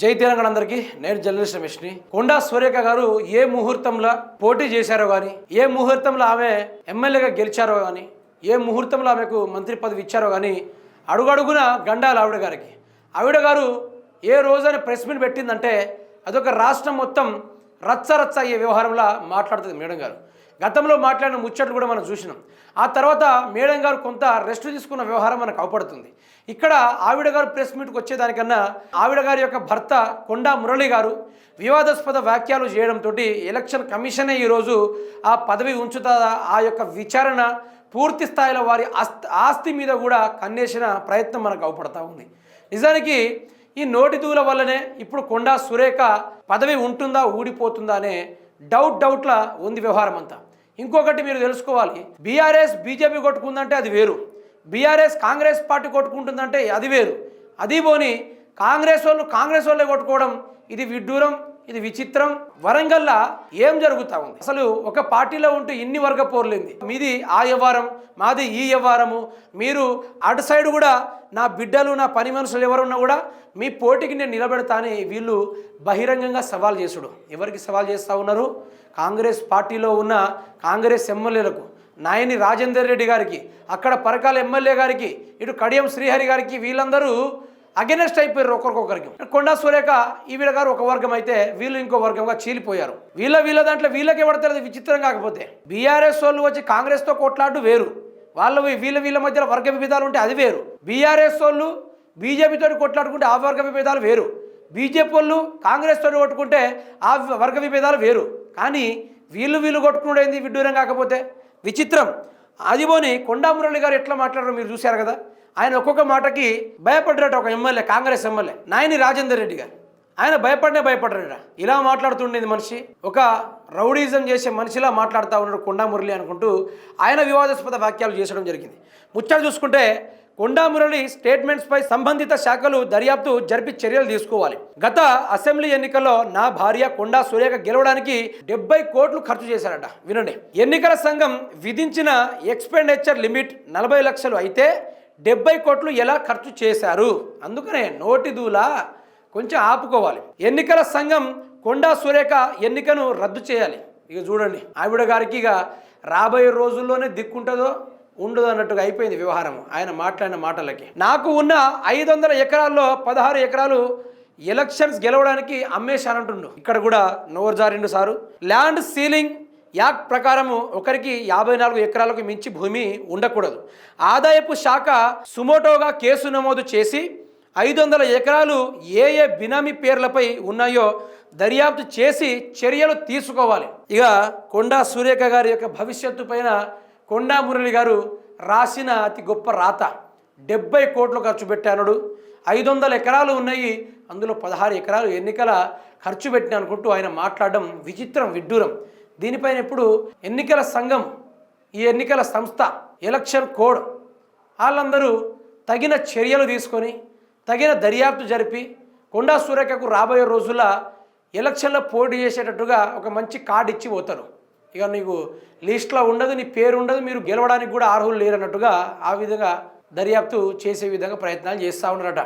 జై తెలంగాణ అందరికీ నేను జర్నలిస్ట్ రమేష్ని. కొండా సూర్యక గారు ఏ ముహూర్తంలో పోటీ చేశారో కానీ ఏ ముహూర్తంలో ఆమె ఎమ్మెల్యేగా గెలిచారో కానీ ఏ ముహూర్తంలో ఆమెకు మంత్రి పదవి ఇచ్చారో కానీ అడుగడుగున గండాలు ఆవిడ గారికి. ఆవిడ గారు ఏ రోజైనా ప్రెస్ మీట్ పెట్టిందంటే అదొక రాష్ట్రం మొత్తం రచ్చ రచ్చ అయ్యే వ్యవహారంలా మాట్లాడుతుంది మేడం గారు. గతంలో మాట్లాడిన ముచ్చట్లు కూడా మనం చూసినాం. ఆ తర్వాత మేడం గారు కొంత రెస్ట్ తీసుకున్న వ్యవహారం మనకు అవపడుతుంది. ఇక్కడ ఆవిడ గారు ప్రెస్ మీట్కి వచ్చేదానికన్నా ఆవిడ గారి యొక్క భర్త కొండా మురళి గారు వివాదాస్పద వ్యాఖ్యలు చేయడంతో ఎలక్షన్ కమిషనే ఈరోజు ఆ పదవి ఉంచుతుందా ఆ యొక్క విచారణ పూర్తి స్థాయిలో వారి ఆస్తి ఆస్తి మీద కూడా కన్నేసిన ప్రయత్నం మనకు అవపడతా ఉంది. నిజానికి ఈ నోటి దూల వల్లనే ఇప్పుడు కొండా సురేఖ పదవి ఉంటుందా ఊడిపోతుందా అనే డౌట్ డౌట్లా ఉంది వ్యవహారం అంతా ఇంకొకటి మీరు తెలుసుకోవాలి బీఆర్ఎస్ బీజేపీ కొట్టుకుందంటే అది వేరు. బీఆర్ఎస్ కాంగ్రెస్ పార్టీ కొట్టుకుంటుందంటే అది వేరు. అది పోని కాంగ్రెస్ వాళ్ళు కాంగ్రెస్ వాళ్ళే కొట్టుకోవడం ఇది విడ్డూరం ఇది విచిత్రం. వరంగల్లా ఏం జరుగుతా ఉంది? అసలు ఒక పార్టీలో ఉంటూ ఇన్ని వర్గ పోర్లేంది. మీది ఆ వ్యవహారం మాది ఈ వ్యవహారము. మీరు అటు సైడ్ కూడా నా బిడ్డలు నా పని మనుషులు ఎవరున్నా కూడా మీ పోటీకి నేను నిలబెడతాని వీళ్ళు బహిరంగంగా సవాల్ చేసుడు. ఎవరికి సవాల్ చేస్తూ ఉన్నారు? కాంగ్రెస్ పార్టీలో ఉన్న కాంగ్రెస్ ఎమ్మెల్యేలకు నాయని రాజేందర్ రెడ్డి గారికి అక్కడ పరకాల ఎమ్మెల్యే గారికి ఇటు కడియం శ్రీహరి గారికి వీళ్ళందరూ అగెనెస్ట్ అయిపోయారు ఒకరికొకరికి. కొండా సురేఖ ఈవిడ గారు ఒక వర్గం అయితే వీళ్ళు ఇంకో వర్గంగా చీలిపోయారు. వీళ్ళ వీళ్ళ దాంట్లో వీళ్ళకి ఎవడతారు విచిత్రం కాకపోతే. బీఆర్ఎస్ వాళ్ళు వచ్చి కాంగ్రెస్తో కొట్లాడు వేరు. వాళ్ళ వీళ్ళ వీళ్ళ మధ్యలో వర్గ విభేదాలు ఉంటే అది వేరు. బీఆర్ఎస్ వాళ్ళు బీజేపీతో కొట్లాడుకుంటే ఆ వర్గ విభేదాలు వేరు. బీజేపీ వాళ్ళు కాంగ్రెస్తో కొట్టుకుంటే ఆ వర్గ విభేదాలు వేరు. కానీ వీళ్ళు వీళ్ళు కొట్టుకునేది విడ్డూరం కాకపోతే. విచిత్రం. అదిపోని కొండా మురళి గారు ఎట్లా మాట్లాడారో మీరు చూశారు కదా? ఆయన ఒక్కొక్క మాటకి భయపడ్డాడు ఒక ఎమ్మెల్యే కాంగ్రెస్ ఎమ్మెల్యే నాయని రాజేందర్ రెడ్డి గారు. ఆయన భయపడనే భయపడ్డాడ ఇలా మాట్లాడుతుండేది మనిషి. ఒక రౌడీజం చేసే మనిషిలా మాట్లాడుతూ ఉన్నాడు కొండా మురళి అనుకుంటూ ఆయన వివాదాస్పద వ్యాఖ్యలు చేసడం జరిగింది. ముచ్చట చూసుకుంటే కొండా మురళి స్టేట్మెంట్స్పై సంబంధిత శాఖలు దర్యాప్తు జరిపి చర్యలు తీసుకోవాలి. గత అసెంబ్లీ ఎన్నికల్లో నా భార్య కొండా సురేఖ గెలవడానికి డెబ్బై కోట్లు ఖర్చు చేశారట. వినండి. ఎన్నికల సంఘం విధించిన ఎక్స్పెండిచర్ లిమిట్ నలభై లక్షలు అయితే డెబ్బై కోట్లు ఎలా ఖర్చు చేశారు? అందుకనే నోటి దూల కొంచెం ఆపుకోవాలి. ఎన్నికల సంఘం కొండా సురేఖ ఎన్నికను రద్దు చేయాలి. ఇక చూడండి ఆవిడ గారికి ఇక రాబోయే రోజుల్లోనే దిక్కుంటుందో ఉండదు అన్నట్టుగా అయిపోయింది వ్యవహారం ఆయన మాట్లాడిన మాటలకి. నాకు ఉన్న ఐదు వందల ఎకరాల్లో పదహారు ఎకరాలు ఎలక్షన్స్ గెలవడానికి అమ్మేశానంటుండు. ఇక్కడ కూడా నోరు జారిండు సారు. ల్యాండ్ సీలింగ్ యాక్ట్ ప్రకారము ఒకరికి యాభై నాలుగు ఎకరాలకు మించి భూమి ఉండకూడదు. ఆదాయపు శాఖ సుమోటోగా కేసు నమోదు చేసి ఐదు వందల ఎకరాలు ఏ ఏ బినామీ పేర్లపై ఉన్నాయో దర్యాప్తు చేసి చర్యలు తీసుకోవాలి. ఇక కొండా సూర్యక గారి యొక్క భవిష్యత్తు పైన కొండా మురళి గారు రాసిన అతి గొప్ప రాత. డెబ్బై కోట్లు ఖర్చు పెట్టానుడు ఐదు వందల ఎకరాలు ఉన్నాయి. అందులో పదహారు ఎకరాలు ఎన్నికల ఖర్చు పెట్టిన అనుకుంటూ ఆయన మాట్లాడడం విచిత్రం విడ్డూరం. దీనిపైన ఇప్పుడు ఎన్నికల సంఘం ఈ ఎన్నికల సంస్థ ఎలక్షన్ కోడ్ వాళ్ళందరూ తగిన చర్యలు తీసుకొని తగిన దర్యాప్తు జరిపి కొండా సూర్యకకు రాబోయే రోజుల ఎలక్షన్లో పోటీ చేసేటట్టుగా ఒక మంచి కార్డు ఇచ్చి పోతారు. ఇక నీకు లిస్ట్లో ఉండదు నీ పేరు ఉండదు మీరు గెలవడానికి కూడా అర్హులు లేరన్నట్టుగా ఆ విధంగా దర్యాప్తు చేసే విధంగా ప్రయత్నాలు చేస్తూ ఉన్నారట.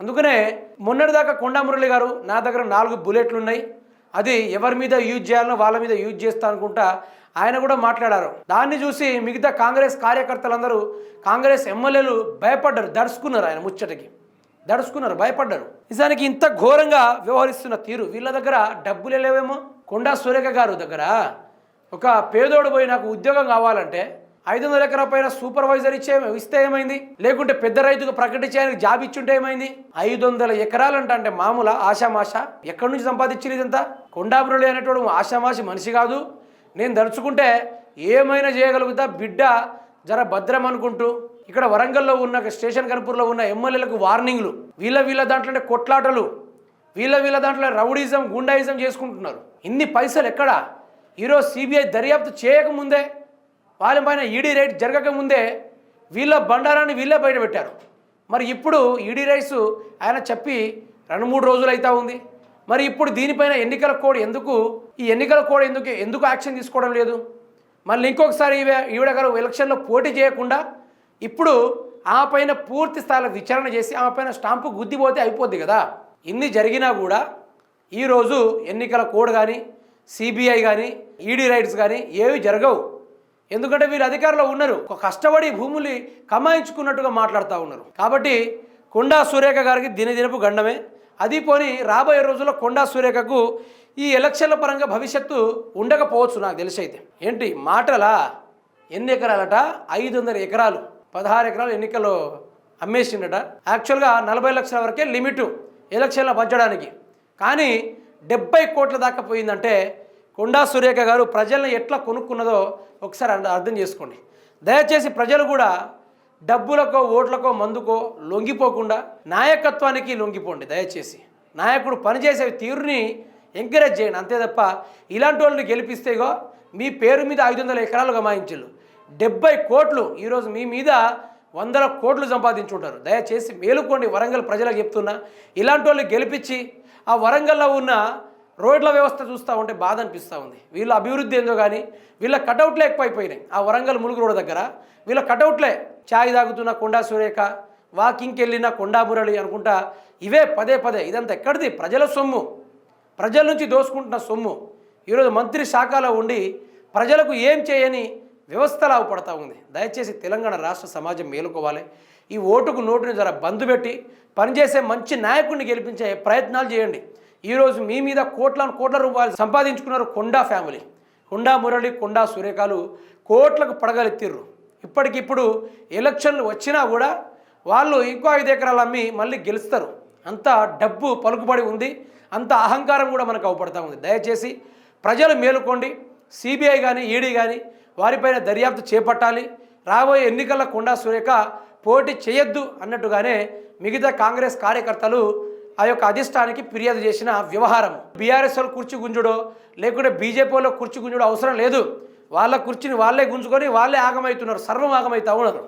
అందుకనే మొన్నటిదాకా కొండా మురళి గారు నా దగ్గర నాలుగు బుల్లెట్లు ఉన్నాయి అది ఎవరి మీద యూజ్ చేయాలనో వాళ్ళ మీద యూజ్ చేస్తా అనుకుంటా ఆయన కూడా మాట్లాడారు. దాన్ని చూసి మిగతా కాంగ్రెస్ కార్యకర్తలందరూ కాంగ్రెస్ ఎమ్మెల్యేలు భయపడ్డారు దడుచుకున్నారు ఆయన ముచ్చటకి. దడుచుకున్నారు భయపడ్డారు. నిజానికి ఇంత ఘోరంగా వ్యవహరిస్తున్న తీరు వీళ్ళ దగ్గర డబ్బులు లేవేమో? కొండా సురేఖ గారు దగ్గర. ఒక పేదోడు పోయి నాకు ఉద్యోగం కావాలంటే ఐదు వందల ఎకరా పైన సూపర్వైజర్ ఇచ్చే ఇస్తే ఏమైంది? లేకుంటే పెద్ద రైతుకు ప్రకటించడానికి జాబ్ ఇచ్చుంటే ఏమైంది? ఐదు వందల ఎకరాలంట అంటే మామూలు ఆశామాష ఎక్కడి నుంచి సంపాదించింది ఇదంతా? కొండాపురుడు అనేటోడు ఆశామాషి మనిషి కాదు. నేను దలుచుకుంటే ఏమైనా చేయగలుగుతా బిడ్డ జర భద్రం అనుకుంటూ. ఇక్కడ వరంగల్లో ఉన్న స్టేషన్ కనుపూర్లో ఉన్న ఎమ్మెల్యేలకు వార్నింగ్లు. వీళ్ళ వీళ్ళ దాంట్లోనే కొట్లాటలు. వీళ్ళ వీళ్ళ దాంట్లో రౌడీజం గుండాయిజం చేసుకుంటున్నారు. ఇన్ని పైసలు ఎక్కడా? ఈరోజు సిబిఐ దర్యాప్తు చేయకముందే పాలెం పైన ఈడీ రైట్ జరగకముందే వీళ్ళ బండారాన్ని వీళ్ళే బయట పెట్టారు. మరి ఇప్పుడు ఈడీ రైట్స్ ఆయన చెప్పి రెండు మూడు రోజులు అవుతా ఉంది. మరి ఇప్పుడు దీనిపైన ఎన్నికల కోడ్ ఎందుకు ఈ ఎన్నికల కోడ్ ఎందుకు ఎందుకు యాక్షన్ తీసుకోవడం లేదు? మళ్ళీ ఇంకొకసారి ఈవిడ గారు ఎలక్షన్లో పోటీ చేయకుండా ఇప్పుడు ఆ పైన పూర్తి స్థాయిలో విచారణ చేసి ఆ పైన స్టాంపు గుద్దిపోతే అయిపోద్ది కదా. ఇన్ని జరిగినా కూడా ఈరోజు ఎన్నికల కోడ్ కానీ సిబిఐ కానీ ఈడీ రైట్స్ కానీ ఏవి జరగవు. ఎందుకంటే వీళ్ళు అధికారంలో ఉన్నారు. ఒక కష్టపడి భూములు కమాయించుకున్నట్టుగా మాట్లాడుతూ ఉన్నారు. కాబట్టి కొండా సురేఖ గారికి దినదినపు గండమే. అది పోని రాబోయే రోజుల్లో కొండా సురేఖకు ఈ ఎలక్షన్ల పరంగా భవిష్యత్తు ఉండకపోవచ్చు నాకు తెలిసి అయితే ఏంటి? మాటలా ఎన్ని ఎకరాలట? ఐదు వందల ఎకరాలు. పదహారు ఎకరాలు ఎన్నికల్లో అమ్మేసిండట. యాక్చువల్గా నలభై లక్షల వరకే లిమిటు ఎలక్షన్లో పంచడానికి కానీ డెబ్బై కోట్ల దాకా పోయిందంటే కొండా సురేఖ గారు ప్రజల్ని ఎట్లా కొనుక్కున్నదో ఒకసారి అర్థం చేసుకోండి. దయచేసి ప్రజలు కూడా డబ్బులకో ఓట్లకో మందుకో లొంగిపోకుండా నాయకత్వానికి లొంగిపోండి దయచేసి. నాయకుడు పనిచేసే తీరుని ఎంకరేజ్ చేయండి. అంతే తప్ప ఇలాంటి వాళ్ళని గెలిపిస్తేగో మీ పేరు మీద ఐదు వందల ఎకరాలు గమాయించు డెబ్బై కోట్లు ఈరోజు మీ మీద వందల కోట్లు సంపాదించుంటారు. దయచేసి మేలుకోండి వరంగల్ ప్రజలకు చెప్తున్నా. ఇలాంటి వాళ్ళు గెలిపించి ఆ వరంగల్లో ఉన్న రోడ్ల వ్యవస్థ చూస్తూ ఉంటే బాధ అనిపిస్తూ ఉంది. వీళ్ళ అభివృద్ధి ఏందో కానీ వీళ్ళ కటౌట్లే ఎక్కువైపోయినాయి. ఆ వరంగల్ ములుగు రోడ్ దగ్గర వీళ్ళ కటౌట్లే. ఛాయ్ తాగుతున్న కొండా సురేఖ వాకింగ్కి వెళ్ళిన కొండా మురళి అనుకుంటా ఇవే పదే పదే. ఇదంతా ఎక్కడిది? ప్రజల సొమ్ము. ప్రజల నుంచి దోసుకుంటున్న సొమ్ము. ఈరోజు మంత్రి శాఖలో ఉండి ప్రజలకు ఏం చేయని వ్యవస్థ పడతా ఉంది. దయచేసి తెలంగాణ రాష్ట్ర సమాజం మేలుకోవాలి. ఈ ఓటుకు నోటుని జర బంద్ పెట్టి పనిచేసే మంచి నాయకుడిని గెలిపించే ప్రయత్నాలు చేయండి. ఈరోజు మీ మీద కోట్ల కోట్ల రూపాయలు సంపాదించుకున్నారు కొండా ఫ్యామిలీ. కొండా మురళి కొండా సూర్యకాలు కోట్లకు పడగలెత్తిర్రు. ఇప్పటికిప్పుడు ఎలక్షన్లు వచ్చినా కూడా వాళ్ళు ఇంకో ఐదు ఎకరాలు అమ్మి మళ్ళీ గెలుస్తారు. అంత డబ్బు పలుకుబడి ఉంది. అంత అహంకారం కూడా మనకు అవపడతా ఉంది. దయచేసి ప్రజలు మేలుకోండి. సిబిఐ కానీ ఈడీ కానీ వారిపైన దర్యాప్తు చేపట్టాలి. రాబోయే ఎన్నికల కొండా సురేఖ పోటీ చేయొద్దు అన్నట్టుగానే మిగతా కాంగ్రెస్ కార్యకర్తలు ఆ యొక్క అధిష్టానికి ఫిర్యాదు చేసిన వ్యవహారం బీఆర్ఎస్ వాళ్ళు కుర్చీ గుంజుడో లేకుంటే బీజేపీ వాళ్ళు కుర్చీ గుంజుడో అవసరం లేదు. వాళ్ళ కుర్చీని వాళ్ళే గుంజుకొని వాళ్ళే ఆగమవుతున్నారు. సర్వం ఆగమవుతా ఉన్నారు.